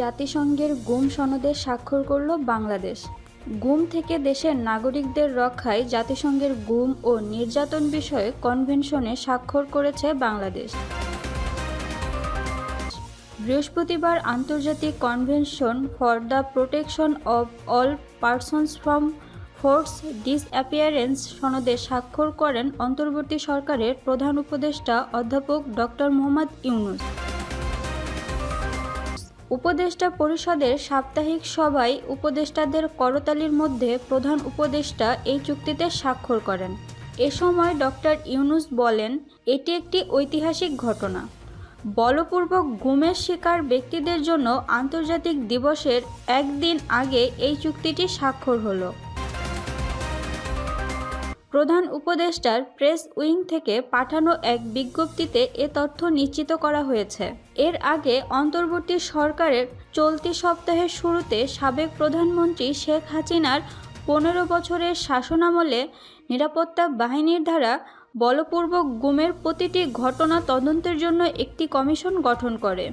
জাতিসংঘের গুম সনদে স্বাক্ষর করল বাংলাদেশ। গুম থেকে দেশের নাগরিকদের রক্ষায় জাতিসংঘের গুম ও নির্যাতন বিষয়ে কনভেনশনে স্বাক্ষর করেছে বাংলাদেশ। বৃহস্পতিবার আন্তর্জাতিক convention for the protection of all persons from force disappearance সনদে স্বাক্ষর করেন অন্তর্বর্তী সরকারের প্রধান উপদেষ্টা অধ্যাপক ডক্টর মোহাম্মদ ইউনুস। উপদেষ্টা পরিষদের সাপ্তাহিক সভায় উপদেষ্টাদের করতালির মধ্যে প্রধান উপদেষ্টা এই চুক্তিতে স্বাক্ষর করেন। এ সময় ডক্টর ইউনুস বলেন, এটি একটি ঐতিহাসিক ঘটনা। বলপূর্বক গুমের শিকার ব্যক্তিদের জন্য আন্তর্জাতিক দিবসের একদিন আগে এই চুক্তিটি স্বাক্ষর হলো। প্রধান উপদেষ্টার প্রেস উইং থেকে পাঠানো এক বিজ্ঞপ্তিতে এ তথ্য নিশ্চিত করা হয়েছে। এর আগে অন্তর্বর্তী সরকারের চলতি সপ্তাহের শুরুতে সাবেক প্রধানমন্ত্রী শেখ হাসিনার পনেরো বছরের শাসনামলে নিরাপত্তা বাহিনীর দ্বারা বলপূর্বক গুমের প্রতিটি ঘটনা তদন্তের জন্য একটি কমিশন গঠন করে।